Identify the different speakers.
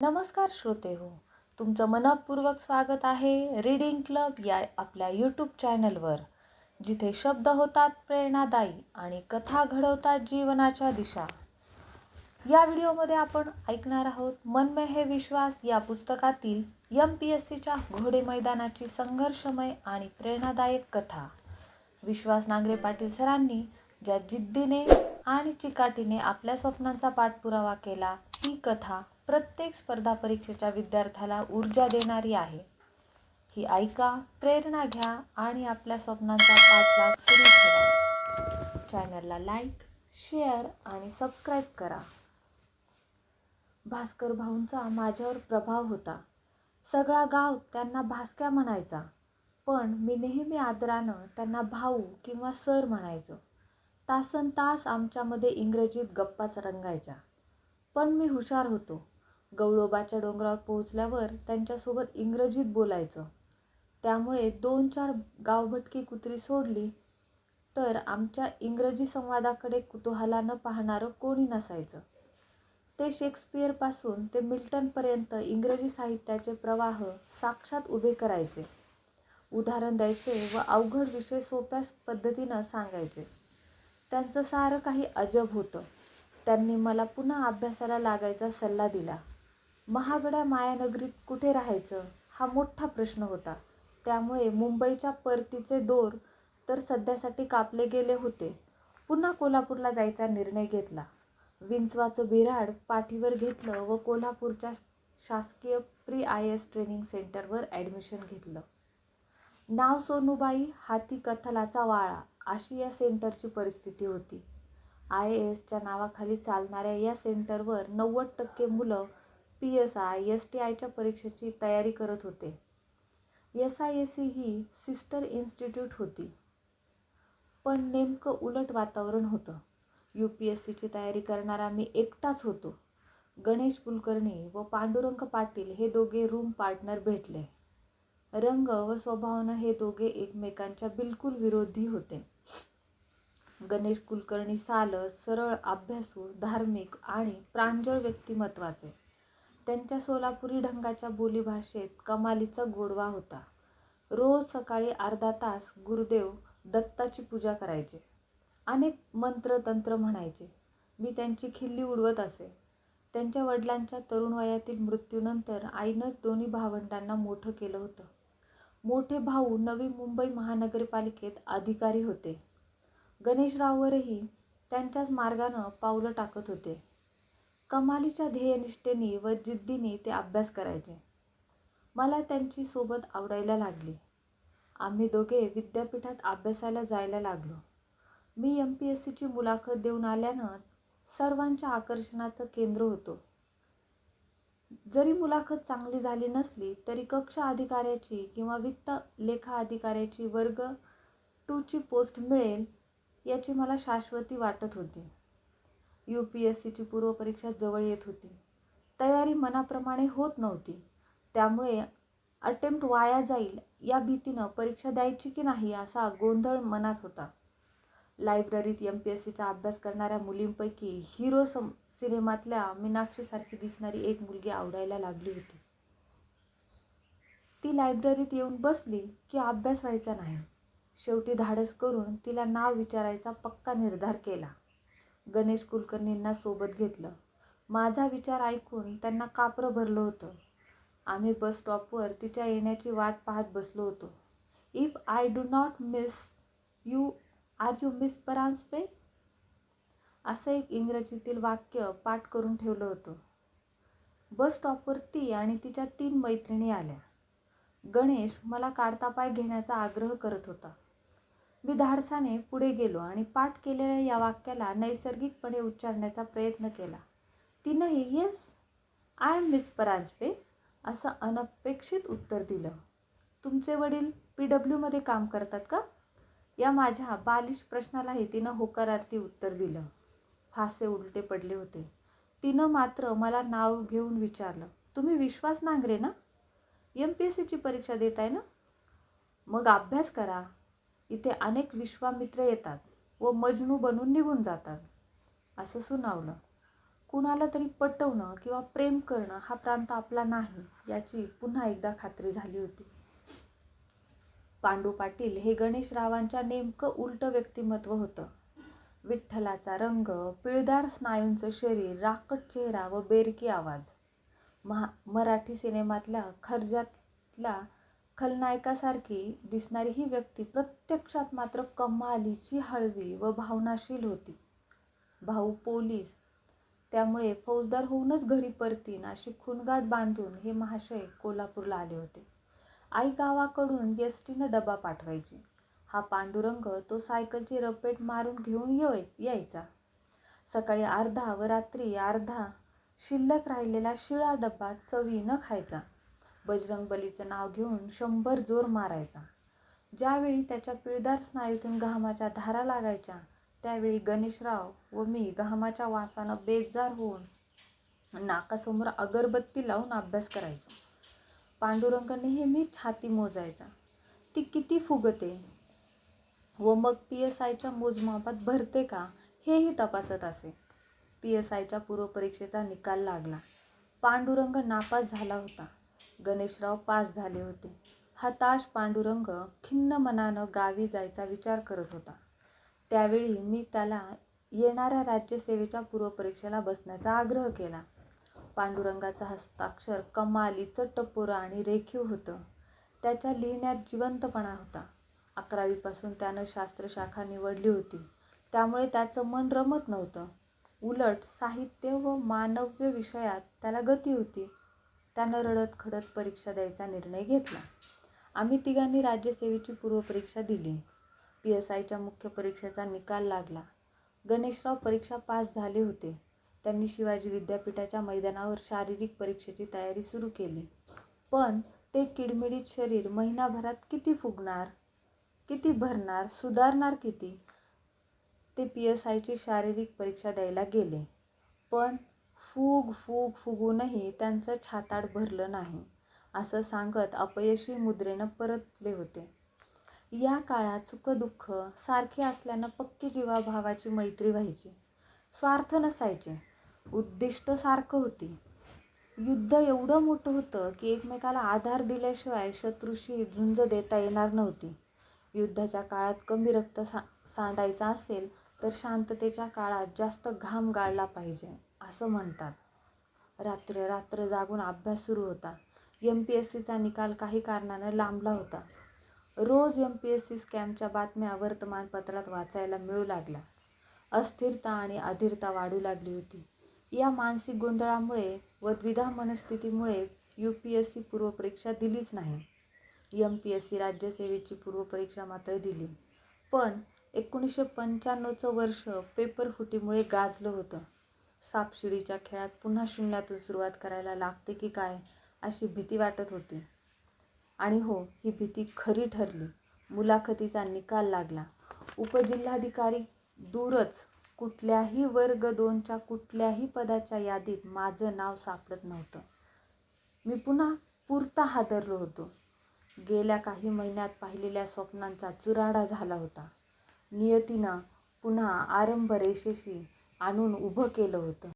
Speaker 1: नमस्कार श्रोते हो तुमचं मनपूर्वक स्वागत आहे रीडिंग क्लब या आपल्या यूट्यूब चॅनलवर जिथे शब्द होतात प्रेरणादायी आणि कथा घडवतात जीवनाच्या दिशा. या व्हिडिओमध्ये आपण ऐकणार आहोत मन में विश्वास या पुस्तकातील एम पी एस सीच्या घोडे मैदानाची संघर्षमय आणि प्रेरणादायक कथा. विश्वास नांगरे पाटील सरांनी ज्या जिद्दीने आणि चिकाटीने आपल्या स्वप्नांचा पाठपुरावा केला ती कथा प्रत्येक स्पर्धा परीक्षेच्या विद्यार्थ्याला ऊर्जा देणारी आहे. ही ऐका प्रेरणा घ्या आणि आपल्या स्वप्नांचा पाठलाग सुरू ठेवा. चॅनलला लाईक शेअर आणि सबस्क्राईब करा. भास्कर भाऊंचा माझ्यावर प्रभाव होता. सगळा गाव त्यांना भास्क्या म्हणायचा पण मी नेहमी आदरानं त्यांना भाऊ किंवा सर म्हणायचो. तासन तास आमच्यामध्ये इंग्रजीत गप्पाच रंगायच्या. पण मी हुशार होतो. गवळोबाच्या डोंगरावर पोहोचल्यावर त्यांच्यासोबत इंग्रजीत बोलायचं. त्यामुळे दोन चार गावभटकी कुत्री सोडली तर आमच्या इंग्रजी संवादाकडे कुतूहलानं पाहणारं कोणी नसायचं. ते शेक्सपियरपासून ते मिल्टनपर्यंत इंग्रजी साहित्याचे प्रवाह साक्षात उभे करायचे. उदाहरण द्यायचे व अवघड विषय सोप्या पद्धतीनं सांगायचे. त्यांचं सारं काही अजब होतं. त्यांनी मला पुन्हा अभ्यासाला लागायचा सल्ला दिला. महागड्या मायानगरीत कुठे राहायचं? हा मोठा प्रश्न होता. त्यामुळे मुंबईच्या परतीचे दोर तर सध्यासाठी कापले गेले होते. पुन्हा कोल्हापूरला जायचा निर्णय घेतला. विंचवाचं बिऱ्हाड पाठीवर घेतलं व कोल्हापूरच्या शासकीय प्री आय एस ट्रेनिंग सेंटरवर ॲडमिशन घेतलं. नाव सोनूबाई हाती कथलाचा वाळा अशी या सेंटरची परिस्थिती होती. आय ए एसच्या नावाखाली चालणाऱ्या या सेंटरवर नव्वद टक्के मुलं P S I S T आयच्या परीक्षेची तयारी करत होते. एस आय एस सी ही सिस्टर इन्स्टिट्यूट होती. पण नेमकं उलट वातावरण होतं. यू पी एस सीची तयारी करणारा मी एकटाच होतो. गणेश कुलकर्णी व पांडुरंग पाटील हे दोघे रूम पार्टनर भेटले. रंग व स्वभावनं हे दोघे एकमेकांच्या बिलकुल विरोधी होते. गणेश कुलकर्णी सालस सरळ अभ्यासू धार्मिक आणि प्रांजळ व्यक्तिमत्वाचे. त्यांच्या सोलापुरी ढंगाच्या बोलीभाषेत कमालीचा गोडवा होता. रोज सकाळी अर्धा तास गुरुदेव दत्ताची पूजा करायचे. अनेक मंत्र तंत्र म्हणायचे. मी त्यांची खिल्ली उडवत असे. त्यांच्या वडिलांच्या तरुण वयातील मृत्यूनंतर आईनंच दोन्ही भावंडांना मोठं केलं होतं. मोठे भाऊ नवी मुंबई महानगरपालिकेत अधिकारी होते. गणेशराववरही त्यांच्याच मार्गानं पावलं टाकत होते. कमालीच्या ध्येयनिष्ठेने व जिद्दीने ते अभ्यास करायचे. मला त्यांची सोबत आवडायला लागली. आम्ही दोघे विद्यापीठात अभ्यासाला जायला लागलो. मी एम पी एस सीची मुलाखत देऊन आल्यानं सर्वांच्या आकर्षणाचं केंद्र होतो. जरी मुलाखत चांगली झाली नसली तरी कक्ष अधिकाऱ्याची किंवा वित्त लेखा अधिकाऱ्याची वर्ग टूची पोस्ट मिळेल याची मला शाश्वती वाटत होती. यू पी एस सीची पूर्वपरीक्षा जवळ येत होती. तयारी मनाप्रमाणे होत नव्हती. त्यामुळे अटेम्प्ट वाया जाईल या भीतीनं परीक्षा द्यायची की नाही असा गोंधळ मनात होता. लायब्ररीत एम पी एस सीचा अभ्यास करणाऱ्या मुलींपैकी हिरो सम सिनेमातल्या मीनाक्षीसारखी दिसणारी एक मुलगी आवडायला लागली होती. ती लायब्ररीत येऊन बसली की अभ्यास व्हायचा नाही. शेवटी धाडस करून तिला नाव विचारायचा पक्का निर्धार केला. गणेश कुलकर्णींना सोबत घेतलं. माझा विचार ऐकून त्यांना कापरं भरलं होतं. आम्ही बस स्टॉपवर तिच्या येण्याची वाट पाहत बसलो होतो. If I do not miss you are you miss Paranjpe असं एक इंग्रजीतील वाक्य पाठ करून ठेवलं होतं. बस स्टॉपवर ती आणि तिच्या तीन मैत्रिणी आल्या. गणेश मला काढता पाय घेण्याचा आग्रह करत होता. मी धाडसाने पुढे गेलो आणि पाठ केलेल्या या वाक्याला नैसर्गिकपणे उच्चारण्याचा प्रयत्न केला. तिनंही yes I am miss Paranjpe असं अनपेक्षित उत्तर दिलं. तुमचे वडील पी डब्ल्यूमध्ये काम करतात का? या माझ्या बालिश प्रश्नालाही तिनं होकारार्थी उत्तर दिलं. फासे उलटे पडले होते. तिनं मात्र मला नाव घेऊन विचारलं तुम्ही विश्वास नांगरे ना? एम पी एस सीची परीक्षा देत आहे ना? मग अभ्यास करा. इथे अनेक विश्वामित्र येतात व मजनू बनून निघून जातात. असं सुनावलं. कुणाला तरी पटवणं किंवा प्रेम करणं हा प्रांत आपला नाही याची पुन्हा एकदा खात्री झाली होती. पांडू पाटील हे गणेशरावांच्या नेमकं उलटं व्यक्तिमत्व होतं. विठ्ठलाचा रंग पिळदार स्नायूंचं शरीर राकट चेहरा व बेरकी आवाज. महा मराठी सिनेमातल्या खर्जातला खलनायकासारखी दिसणारी ही व्यक्ती प्रत्यक्षात मात्र कमालीची हळवी व भावनाशील होती. भाऊ पोलीस त्यामुळे फौजदार होऊनच घरी परतीन अशी खूनगाठ बांधून हे महाशय कोल्हापूरला आले होते. आई गावाकडून एस टीनं डबा पाठवायची. हा पांडुरंग तो सायकलची रपेट मारून घेऊन येय यायचा. सकाळी अर्धा व रात्री अर्धा शिल्लक राहिलेला शिळा डब्बा चवीनं खायचा. बजरंगबलीचं नाव घेऊन शंभर जोर मारायचा. ज्यावेळी त्याच्या पिळदार स्नायूतून घामाच्या धारा लागायच्या त्यावेळी गणेशराव व मी घामाच्या वासानं बेजार होऊन नाकासमोर अगरबत्ती लावून अभ्यास करायचो. पांडुरंग नेहमी छाती मोजायचा. ती किती फुगते? व मग पी एस आयच्या मोजमापात भरते का? हेही तपासत असे. पी एस आयच्या पूर्वपरीक्षेचा निकाल लागला. पांडुरंग नापास झाला होता. गणेशराव पास झाले होते. हताश पांडुरंग खिन्न मनानं गावी जायचा विचार करत होता. त्यावेळी मी त्याला येणाऱ्या राज्यसेवेच्या पूर्वपरीक्षेला बसण्याचा आग्रह केला. पांडुरंगाचा हस्ताक्षर कमालीचं टपोरं आणि रेखीव होतं. त्याच्या लिहिण्यात जिवंतपणा होता. अकरावीपासून त्यानं शास्त्रशाखा निवडली होती. त्यामुळे त्याचं मन रमत नव्हतं. उलट साहित्य व मानव्य विषयात त्याला गती होती. त्यानं रडत खडत परीक्षा द्यायचा निर्णय घेतला. आम्ही तिघांनी राज्यसेवेची पूर्वपरीक्षा दिली. पी एस आयच्या मुख्य परीक्षेचा निकाल लागला. गणेशराव परीक्षा पास झाले होते. त्यांनी शिवाजी विद्यापीठाच्या मैदानावर शारीरिक परीक्षेची तयारी सुरू केली. पण ते किडमिडीत शरीर महिनाभरात किती फुगणार किती भरणार सुधारणार किती ते पी एस आयची शारीरिक परीक्षा द्यायला गेले. पण फूग फूग फुगूनही त्यांचं छाताड भरलं नाही असं सांगत अपयशी मुद्रेनं परतले होते. या काळात सुखदुःख सारखे असल्यानं पक्की जीवाभावाची मैत्री व्हायची. स्वार्थ नसायचे. उद्दिष्ट सारखं होती. युद्ध एवढं मोठं होतं की एकमेकाला आधार दिल्याशिवाय शत्रूशी झुंज देता येणार नव्हती. युद्धाच्या काळात कमी रक्त सा सांडायचं असेल तर शांततेच्या काळात जास्त घाम गाळला पाहिजे. असं म्हणतात. रात्र रात्र जागून अभ्यास सुरू होता. एम पी एस सीचा निकाल काही कारणानं लांबला होता. रोज एम पी एस सी स्कॅमच्या बातम्या वर्तमानपत्रात वाचायला मिळू लागल्या अस्थिरता आणि अधीरता वाढू लागली होती. या मानसिक गोंधळामुळे व द्विधा मनस्थितीमुळे यू पी एस सी पूर्वपरीक्षा दिलीच नाही. एम पी एस सी राज्यसेवेची पूर्वपरीक्षा मात्र दिली. पण एकोणीसशे पंच्याण्णवचं वर्ष पेपर फुटीमुळे गाजलं होतं. सापशिडीच्या खेळात पुन्हा शून्यातून सुरुवात करायला लागते की काय अशी भीती वाटत होती. आणि हो ही भीती खरी ठरली. मुलाखतीचा निकाल लागला. उपजिल्हाधिकारी दूरच कुठल्याही वर्ग दोनच्या कुठल्याही पदाच्या यादीत माझं नाव सापडत नव्हतं. मी पुन्हा पुरता हादरलो होतो. गेल्या काही महिन्यात पाहिलेल्या स्वप्नांचा चुराडा झाला होता. नियतीनं पुन्हा आरंभ रेषेशी आणून उभं केलं होतं.